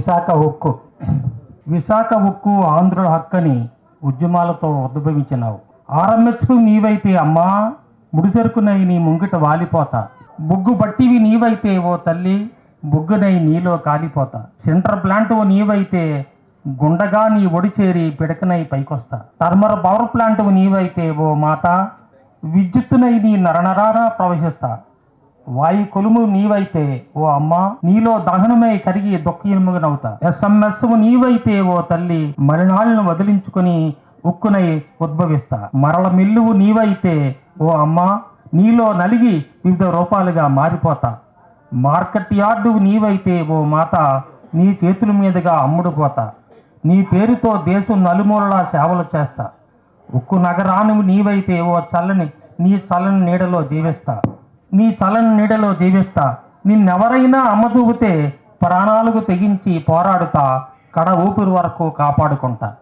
విశాఖ ఉక్కు విశాఖ ఉక్కు ఆంధ్రుల హక్కని ఉద్యమాలతో ఉద్భవించినావు. ఆరంభించకు నీవైతే అమ్మా ముడిసరుకునై నీ ముంగిట వాలిపోతా. బుగ్గు బట్టివి నీవైతే ఓ తల్లి బుగ్గునై నీలో కాలిపోతా. సెంటర్ ప్లాంట్ నీవైతే గుండగా నీ ఒడి చేరి పిడకనై పైకొస్తా. థర్మర్ పవర్ ప్లాంట్ నీవైతే ఓ మాత విద్యుత్తునై నీ నరనరాన ప్రవేశిస్తా. వాయు కొలుము నీవైతే ఓ అమ్మ నీలో దహనమై కరిగి దుఃఖమునవుతా ఎస్ఎంఎస్ నీవైతే ఓ తల్లి మలినాళ్ళను వదిలించుకుని ఉక్కునై ఉద్భవిస్తా. మరల మిల్లువు నీవైతే ఓ అమ్మ నీలో నలిగి వివిధ రూపాలుగా మారిపోతా. మార్కెట్ యార్డు నీవైతే ఓ మాత నీ చేతుల మీదుగా అమ్ముడుపోతా. నీ పేరుతో దేశం నలుమూలలా సేవలు చేస్తా. ఉక్కు నగరాను నీవైతే ఓ చల్లని నీ చల్లని నీడలో జీవిస్తా. నీ చలని నీడలో జీవిస్తా. నిన్నెవరైనా అమ్మ చూపితే ప్రాణాలకు తెగించి పోరాడుతా. కడ ఊపిరి వరకు కాపాడుకుంటా.